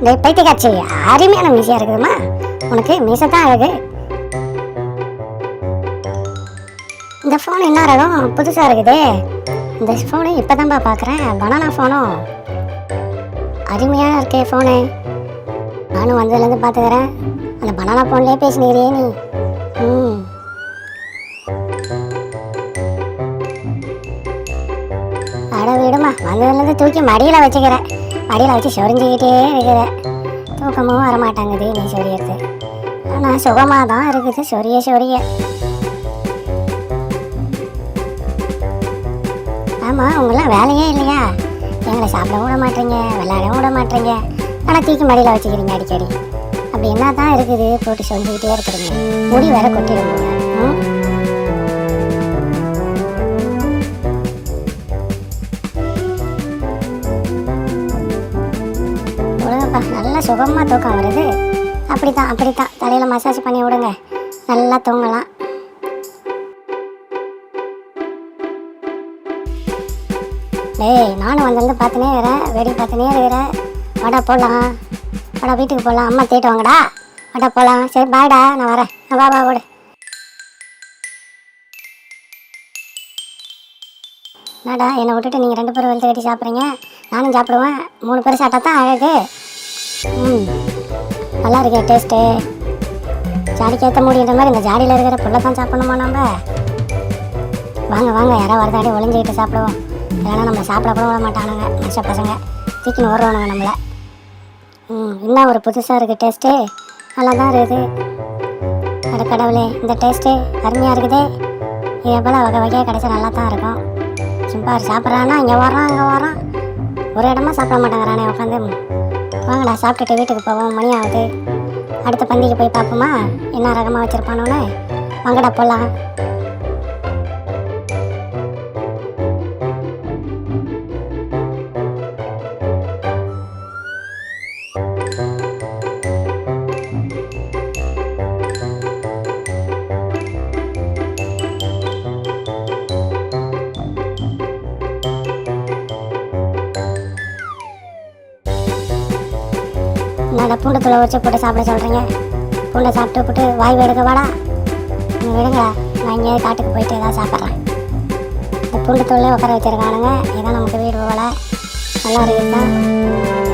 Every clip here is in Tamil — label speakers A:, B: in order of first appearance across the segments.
A: இந்த பைத்தியக்காட்சி அருமையான மீசையாக இருக்குதுமா உனக்கு மீசை தான் அழகு. இந்த ஃபோன் என்ன ரகம்? புதுசாக இருக்குதே. இந்த ஃபோனு இப்போ தான்ப்பா பார்க்குறேன் பனானா ஃபோனும் அருமையாக இருக்கே ஃபோனு நானும் வந்ததுலேருந்து பார்த்துக்கிறேன். அந்த பனானா ஃபோன்லேயே பேசினீரே நீ. ம். அட விடுமா வந்ததுலேருந்து தூக்கி மடியில் வச்சுக்கிறேன். அடியில் வச்சு சொரிஞ்சிக்கிட்டே இருக்குது. தூக்கமும் வரமாட்டாங்குது நீ சொரியறது. ஆனால் சுகமாக தான் இருக்குது சொரிய சொரிய. ஆமாம் உங்களாம் வேலையே இல்லையா? எங்களை சாப்பிடவும் விட மாட்டீங்க விளையாடவும் விட மாட்டீங்க. ஆனால் தூக்கி மடியில் வச்சுக்கிறீங்க அடிக்கடி. அப்படி என்ன தான் இருக்குது போட்டு சொல்லிக்கிட்டே இருக்கிறீங்க. முடி வேலை கொட்டிடும் ம்? சுகமாக தூக்கம் வருது. அப்படி தான் தலையில் மசாஜ் பண்ணி விடுங்க. நல்லா தூங்கலாம். டேய் நானும் வந்திருந்து பார்த்துனே இருக்கிறேன் வெடி பார்த்துனே இருக்கிறேன் வாடா போடலாம் வாடா வீட்டுக்கு போகலாம் அம்மா தேட்டு வாங்கடா. வாடா போகலாம் சரி பாய்டா நான் வரேன். வா வா ஓடு. என்னடா என்னை விட்டுட்டு நீங்கள் ரெண்டு பேரும் வெளுத்து கட்டி சாப்பிட்றீங்க? நானும் சாப்பிடுவேன். மூணு பேர் சாப்பிட்டா தான் அழகு ம். நல்லா இருக்கே டேஸ்ட்டு ஜாடிக்கு ஏற்ற முடியுன்ற மாதிரி இந்த ஜாடியில் இருக்கிற புல்லை தான் சாப்பிடணுமா நம்ம? வாங்க வாங்க யாரோ வரதாடி ஒளிஞ்சிக்கிட்டு சாப்பிடுவோம். இல்லைன்னா நம்ம சாப்பிட கூட விட மாட்டானுங்க மனுஷ பசங்க. சீக்கிரம் ஓடுறவனுங்க நம்மளை. ம் என்ன ஒரு புதுசாக இருக்குது டேஸ்ட்டு நல்லா தான் இருக்குது. அட கடவுளே இந்த டேஸ்ட்டு அருமையாக இருக்குதே. இதே போல் வகை வகையாக கிடைச்சா நல்லா தான் இருக்கும். சும்மா சாப்பிட்றான்னா இங்கே வரான் அங்கே வரான் ஒரு இடமா சாப்பிட மாட்டேங்கிறானே உட்காந்து. வாங்கடா சாப்பிட்டுட்டு வீட்டுக்கு போவோம் மணி ஆகுது. அடுத்த பந்திக்கு போய் பார்ப்போமா? என்ன ரகமாக வச்சுருப்பானோன்னு? வாங்கடா போகலாம் என்னடா பூண்டு தூளை வச்சு போட்டு சாப்பிட சொல்கிறீங்க பூண்டை சாப்பிட்டு போட்டு வாய் எடுக்க வாடா. நீங்கள் விடுங்க நான் எங்கேயாவது காட்டுக்கு போயிட்டு ஏதாவது சாப்பிட்றேன். இந்த பூண்டு தூளே உட்கார வச்சிருக்கானுங்க. இதான் நமக்கு வீடு போகல நல்லா இருக்குதா?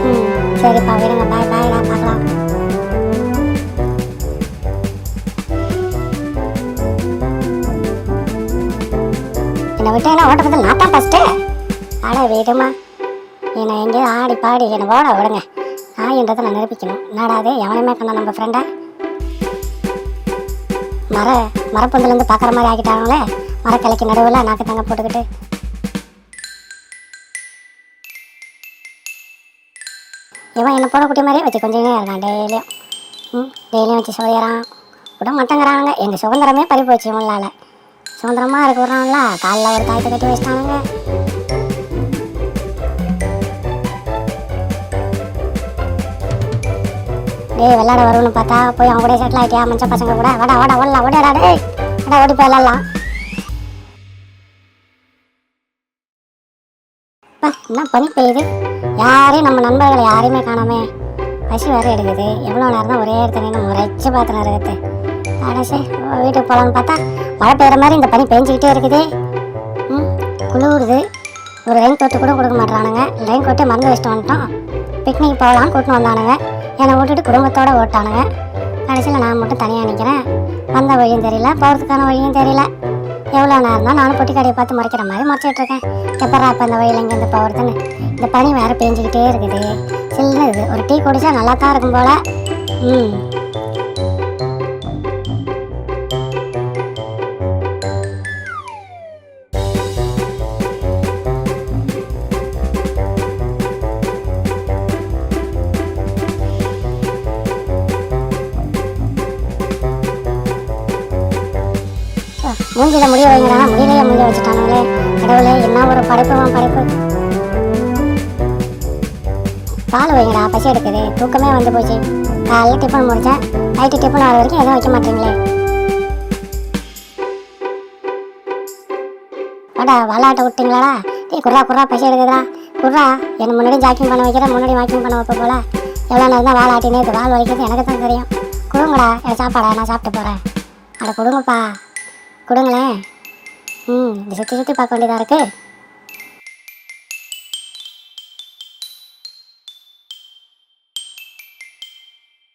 A: ம் சரிப்பா விடுங்க. பாய் பாய்டா பார்க்கலாம். என்னை விட்டு என்ன ஓட்டுறது நான் தான் ஃபஸ்ட்டு ஆட வீடுமா. என்னை எங்கேயும் ஆடி பாடி என்னை ஓட விடுங்க. நாயின்றதை நான் நிரூபிக்கணும். நாடாது எவனையுமே பண்ண நம்ம ஃப்ரெண்டை மர மரப்பொந்துலேருந்து பார்க்குற மாதிரி ஆக்கிட்டாங்களே. மரக்கிளைக்கு நடுவில் நாக்கு தாங்க போட்டுக்கிட்டு. இவன் என்ன போட குட்டி மாதிரியே வச்சு கொஞ்சம் இருக்கான் டெய்லியும். ம் டெய்லியும் வச்சு சுவையறான் விட மாட்டேங்கிறாங்க எங்கள் சுதந்திரமே பறி போச்சு இவங்களால. சுதந்திரமாக இருக்க காலைல ஒரு தாயத்தை கட்டி வச்சிட்டானுங்க. டேய் விளாட வரும்னு பார்த்தா போய் அவங்க கூட செட்டில் ஆகிட்டியா மஞ்ச பசங்க கூட? வாடா வாடா ஓடலாம் ஓடிடா டேய். வாடா ஓடி போய் விளாட்லாம் அப்பா, என்ன பனி பெய்யுது? யாரையும் நம்ம நண்பர்களை யாரையுமே காணாமே பசி வேறு எடுக்குது. எவ்வளோ நேரம் தான் ஒரே இடத்துல நின்று முறைச்சு பார்த்து இருக்குது அடசே வீட்டுக்கு போகலான்னு பார்த்தா மழை பெய்கிற மாதிரி இந்த பனி பெஞ்சிக்கிட்டே இருக்குது. ம் குளிருது. ஒரு ரெயின் கோட்டு கூட கொடுக்க மாட்றானுங்க ரெயின் கோட்டை மறந்து வச்சுட்டு வந்துட்டோம். பிக்னிக் போகலாம் கூட்டின்னு வந்தானுங்க. என்னை விட்டுட்டு குடும்பத்தோட ஓட்டானுங்க. கடைசியில் நான் மட்டும் தனியாக நிற்கிறேன் வந்த வழியும் தெரியல போகிறதுக்கான வழியும் தெரியல. எவ்வளோ நேரம் தான் நானும் பொட்டி கடையை பார்த்து முறைக்கிற மாதிரி முறைச்சிட்ருக்கேன் எப்பரா அப்போ இந்த வழியில் இங்கேருந்து போகிறதுன்னு இந்த பனி வேறு பேஞ்சிக்கிட்டே இருக்குது. சில்லுன்னு ஒரு டீ குடித்தா நல்லா தான் இருக்கும் போல். ம். மூஞ்சில முடிய வைங்கிறானா முடியலையே முடிய வச்சுட்டானுங்களே. கடவுளே என்ன ஒரு படைப்புவான் படைப்பு? பால் வைங்கடா பசி எடுக்குது. தூக்கமே வந்து போச்சு. காலையில் டிஃபன் முடித்தேன் நைட்டு டிஃபன் வர வரைக்கும் எதுவும் வைக்க மாட்டீங்களே. வாடா விளாட்ட விட்டீங்களாடா. டே குர்ரா குர்ரா பசி எடுக்குதுடா. குர்ரா என்ன முன்னாடி ஜாக்கிங் பண்ண வைக்கிறேன் முன்னாடி வாக்கிங் பண்ண வைப்ப போல. எவ்வளோ நேரம் தான் வாழை ஆட்டினே வால் வலிக்கிறது எனக்கு தான் தெரியும். கொடுங்கடா என் சாப்பாடா நான் சாப்பிட்டு போகிறேன் அட கொடுங்கப்பா. கொடுங்களேன். ம் இது சுற்றி சுற்றி பார்க்க வேண்டியதாக இருக்குது